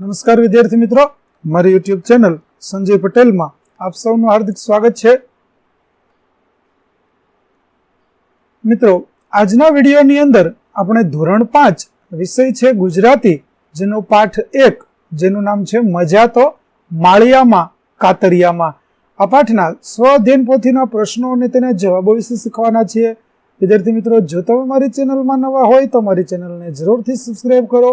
નમસ્કાર વિદ્યાર્થી મિત્રો. મારી યુટ્યુબ ચેનલ સંજય પટેલમાં આપ સૌનું હાર્દિક સ્વાગત છે. મિત્રો, આજના વિડીયોની અંદર આપણે ધોરણ પાંચ વિષય છે ગુજરાતી, જેનો પાઠ એક, જેનું નામ છે મજા તો માળિયામાં, કાતરિયામાં. આ પાઠના સ્વ અધ્યયન પોથીના પ્રશ્નો અને તેના જવાબો વિશે શીખવાના છીએ. વિદ્યાર્થી મિત્રો, જો તમે મારી ચેનલમાં નવા હોય તો મારી ચેનલને જરૂરથી સબસ્ક્રાઈબ કરો.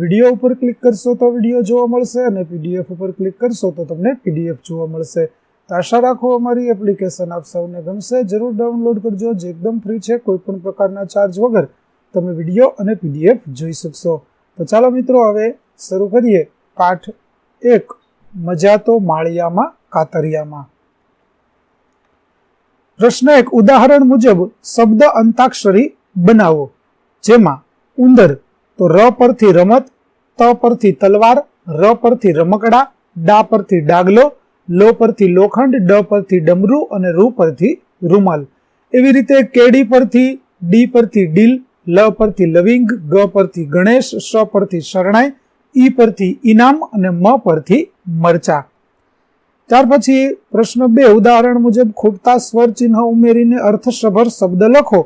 વીડિયો ઉપર ક્લિક કરશો તો વીડિયો જોવા મળશે અને પીડીએફ ઉપર ક્લિક કરશો તો તમને પીડીએફ જોવા મળશે. તો આશા રાખો અમારી એપ્લિકેશન આપ સૌને ગમશે. જરૂર ડાઉનલોડ કરજો. જે એકદમ ફ્રી છે, કોઈ પણ પ્રકારના ચાર્જ વગર તમે વીડિયો અને પીડીએફ જોઈ શકશો. તો ચાલો મિત્રો, હવે શરૂ કરીએ પાઠ એક, મજા તો માળિયામાં, કાતરિયામાં. પ્રશ્ન એક, ઉદાહરણ મુજબ શબ્દ અંતાક્ષરી બનાવો, જેમાં ઉંદર તો ર પરથી રમત, ત પરથી તલવાર, ર પરથી રમકડા, ડા પરથી ડાગલો, લો પરથી લોખંડ, ડ પરથી ડમરું અને રૂ પરથી રૂમાલ. એવી રીતે કેડી પરથી ડી પરથી ડીલ, લ પરથી લવિંગ, ગ પરથી ગણેશ, સ પરથી શરણાઈ, ઈ પરથી ઇનામ અને મ પરથી મરચા. ત્યાર પછી પ્રશ્ન બે, ઉદાહરણ મુજબ ખૂટતા સ્વર ચિહ્ન ઉમેરીને અર્થસભર શબ્દ લખો,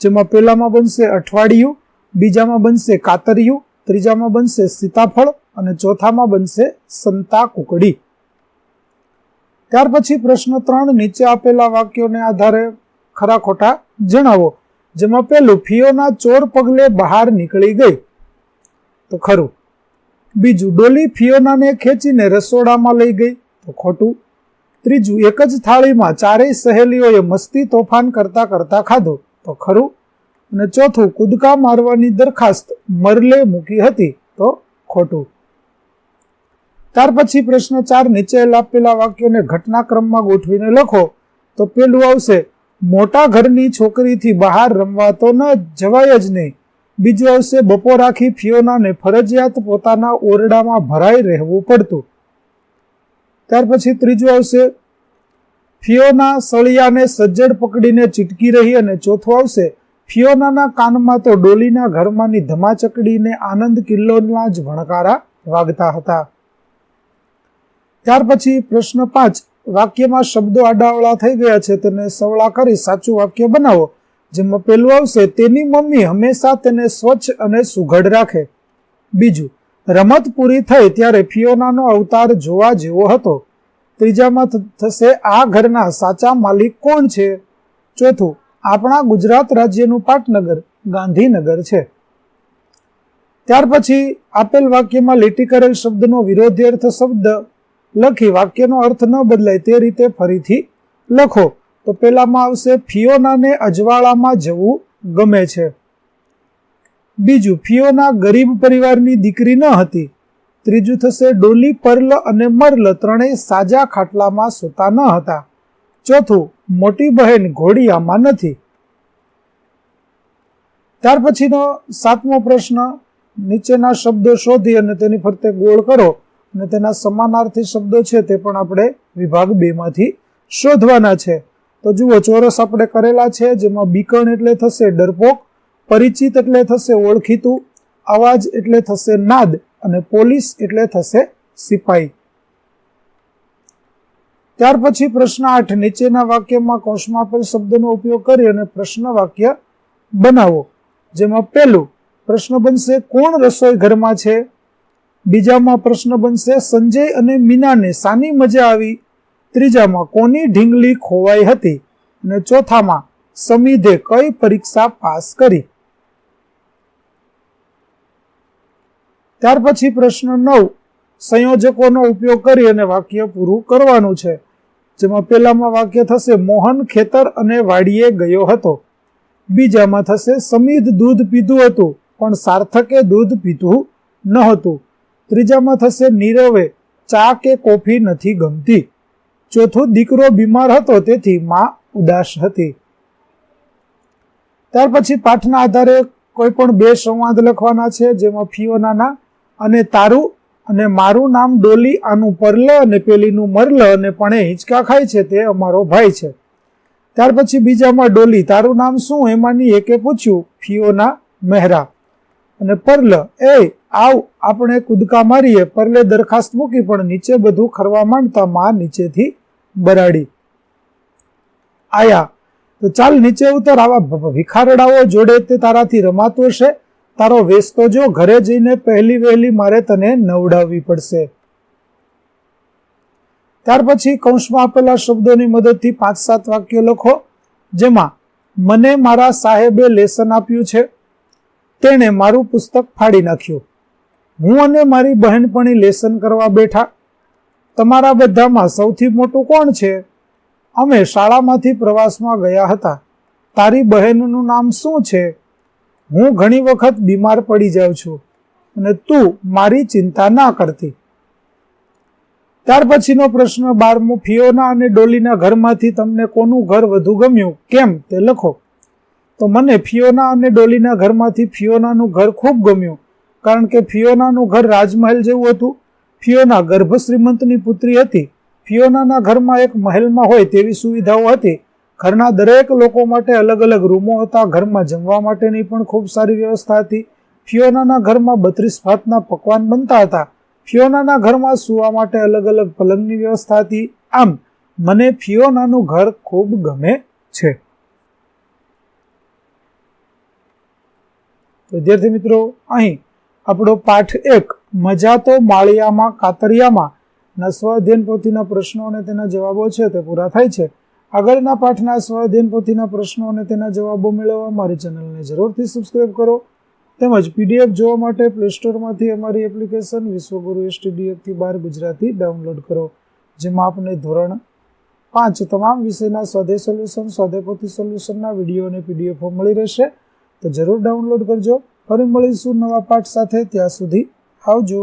જેમાં પહેલામાં બનશે અઠવાડિયું બીજામાં બનશે કાતરિયું, ત્રીજામાં બનશે સીતાફળ અને ચોથામાં બનશે સંતા કુકડી ત્યાર પછી પ્રશ્ન ત્રણ નીચે આપેલા વાક્યોને આધારે ખરા ખોટા જણાવો, જેમાં પેલું ફિયોના ચોર પગલે બહાર નીકળી ગઈ. તો ખરું. બીજું, ડોલી ફિયોનાને ખેંચીને રસોડામાં લઈ ગઈ. તો ખોટું. ત્રીજું, એક જ થાળીમાં ચારેય સહેલીઓએ મસ્તી તોફાન કરતા કરતા ખાધું. તો ખરું. અને ચોથું, કૂદકા મારવાની દરખાસ્ત મરલે મૂકી હતી. તો ખોટું. ત્યાર પછી પ્રશ્ન ચાર, નીચે આપેલા વાક્યોને ઘટનાક્રમમાં ગોઠવીને લખો. તો પેલું આવશે, મોટા ઘરની છોકરીથી બહાર રમવા તો ન જવાય જ નહીં. બીજું આવશે બપોર આખી ફિયોનાને ફરજિયાત પોતાના ઓરડામાં ભરાઈ રહેવું પડતું. ત્યાર પછી ત્રીજું આવશે, ફિયોના સળિયાને સજ્જડ પકડીને ચીટકી રહી. અને ચોથું આવશે ફિયોનાના કાનમાં તો ડોલીના ઘરમાંની ધમાચકડીને આનંદ કિલ્લોના જ ભણકારા વાગતા હતા. ત્યાર પછી પ્રશ્ન પાંચ, વાક્યમાં શબ્દો આડાવળા થઈ ગયા છે, તેને સવળા કરી સાચું વાક્ય બનાવો. જેમાં પેલું આવશે, તેની મમ્મી હંમેશા તેને સ્વચ્છ અને સુઘડ રાખે. બીજું, રમત પૂરી થઈ ત્યારે ફિયોનાનો અવતાર જોવા જેવો હતો. ત્રીજામાં થશે, આ ઘરના સાચા માલિક કોણ છે? ચોથું આપણા ગુજરાત રાજ્યનું પાટનગર, ગાંધીનગર છે. ત્યાર પછી આપેલ વાક્યમાં લીટી કરેલ શબ્દનો વિરોધી અર્થ શબ્દ લખી વાક્યનો અર્થ ન બદલાય તે રીતે ફરીથી લખો. તો પેલામાં આવશે, ફિયોનાને અજવાળામાં જવું ગમે છે. બીજું, ફિયોના ગરીબ પરિવારની દીકરી ન હતી. ત્રીજું થશે, ડોલી, પર્લ અને મર્લ ત્રણેય સાજા ખાટલામાં સૂતા ન હતા. ચોથું, મોટી બહેન ઘોડિયામાં નથી. ત્યાર પછીનો સાતમો પ્રશ્ન, નીચેના શબ્દો શોધી અને તેની ફરતે ગોળ કરો અને તેના સમાનાર્થી શબ્દો છે તે પણ આપણે વિભાગ બે માંથી શોધવાના છે. તો જુઓ, ચોરસ આપણે કરેલા છે, જેમાં બીકણ એટલે થશે ડરપોક, પરિચિત એટલે થશે ઓળખીતું, અવાજ એટલે થશે નાદ અને પોલીસ એટલે થશે સિપાઈ. ત્યાર પછી પ્રશ્ન આઠ, નીચેના વાક્યમાં કોષમાં આપેલ શબ્દનો ઉપયોગ કરી અને પ્રશ્ન વાક્ય બનાવો. જેમાં પહેલું, પ્રશ્ન બનશે, કોણ રસોઈ ઘરમાં છે? બીજામાં, પ્રશ્ન બનશે, સંજય અને મીનાને સાની મજા આવી? ત્રીજામાં, કોની ઢીંગલી ખોવાઈ હતી? અને ચોથામાં, સમીધે કઈ પરીક્ષા પાસ કરી? ત્યાર પછી પ્રશ્ન નવ, સંયોજકોનો ઉપયોગ કરી અને વાક્ય પૂરું કરવાનું છે. જેમાં પહેલામાં વાક્ય થશે, મોહન ખેતર અને વાડીએ ગયો હતો. બીજામાં થશે સમીધ દૂધ પીધું હતું, પણ સાર્થકે દૂધ પીધું હતું ત્રીજામાં થશે, નીરવે ચા કે કોફી નથી ગમતી. ચોથું, દીકરો બીમાર હતો, તેથી માં ઉદાસ હતી. ત્યાર પછી પાઠના આધારે કોઈ પણ બે સંવાદ લખવાના છે, જેમાં ફિયોનાના અને તારું અને મારું નામ ડોલી, આનું પરલ અને પેલીનું મરલ અને પણ હિંચકા ખાય છે તે અમારો ભાઈ છે. ત્યાર પછી બીજામાં ડોલી. તારું નામ શું? એમાંની એકે પૂછ્યું. ફિયોના મહેરા. અને પરલ, એ, આવ, આપણે કૂદકા મારીએ. પરલે દરખાસ્ત મૂકી, પણ નીચે બધું ખરવા માંડતા માં નીચેથી બરાડી. આયા. તો ચાલ નીચે ઉતર. આવા ભિખારડાઓ જોડે તે તારાથી રમાતું હશે. તારો વેશ તો જો ઘરે જઈને પહેલી વહેલી મારે તને નવડાવવી પડશે. ત્યાર પછી કૌંસમાં આપેલા શબ્દોની મદદથી પાંચ સાત વાક્યો લખો, જેમાં, મને મારા સાહેબે લેસન આપ્યું છે. તેણે મારું પુસ્તક ફાડી નાખ્યું. હું અને મારી બહેનપણી લેસન કરવા બેઠા. તમારા બધામાં સૌથી મોટું કોણ છે? અમે શાળામાંથી પ્રવાસમાં ગયા હતા. તારી બહેનનું નામ શું છે? હું ઘણી વખત બીમાર પડી જાઉં છું અને તું મારી ચિંતા ના કરતી. ત્યાર પછીનો પ્રશ્ન બારમો ફિયોના અને ડોલીના ઘરમાંથી તમને કોનું ઘર વધુ ગમ્યું? કેમ તે લખો. તો મને ફિયોના અને ડોલીના ઘરમાંથી ફિયોનાનું ઘર ખૂબ ગમ્યું, કારણ કે ફિયોનાનું ઘર રાજમહેલ જેવું હતું. ફિયોના ગર્ભ શ્રીમંતની પુત્રી હતી. ફિયોનાના ઘરમાં એક મહેલમાં હોય તેવી સુવિધાઓ હતી. ઘરના દરેક લોકો માટે અલગ અલગ રૂમો હતા. ઘરમાં જમવા માટેની પણ ખૂબ સારી વ્યવસ્થા હતી. ફિયોનાના ઘરમાં બત્રીસ ભાતના પકવાન બનતા હતા. ફિયોનાના ઘરમાં સુવા માટે અલગ અલગ પલંગની વ્યવસ્થા હતી. આમ, મને ફિયોનાનું ઘર ખૂબ ગમે છે. વિદ્યાર્થી મિત્રો, અહીં આપણો પાઠ એક, મજા તો માળિયામાં કાતરિયામાં. ના પોથીના પ્રશ્નો અને તેના જવાબો છે તે પૂરા થાય છે. આગળના પાઠના સ્વાધ્યન પોથીના પ્રશ્નો અને તેના જવાબો મેળવવા મારી ચેનલને જરૂરથી સબસ્ક્રાઇબ કરો. તેમજ પીડીએફ જોવા માટે પ્લે સ્ટોરમાંથી અમારી એપ્લિકેશન વિશ્વગુરુ એસટીડીએફથી બાર ગુજરાતી ડાઉનલોડ કરો, જેમાં આપને ધોરણ પાંચ તમામ વિષયના સ્વાધ્યાય સોલ્યુશન સ્વાધ્યાય પોથી સોલ્યુશનના વીડિયો અને પીડીએફો મળી રહેશે. તો જરૂર ડાઉનલોડ કરજો. ફરી મળીશું નવા પાઠ સાથે. ત્યાં સુધી આવજો.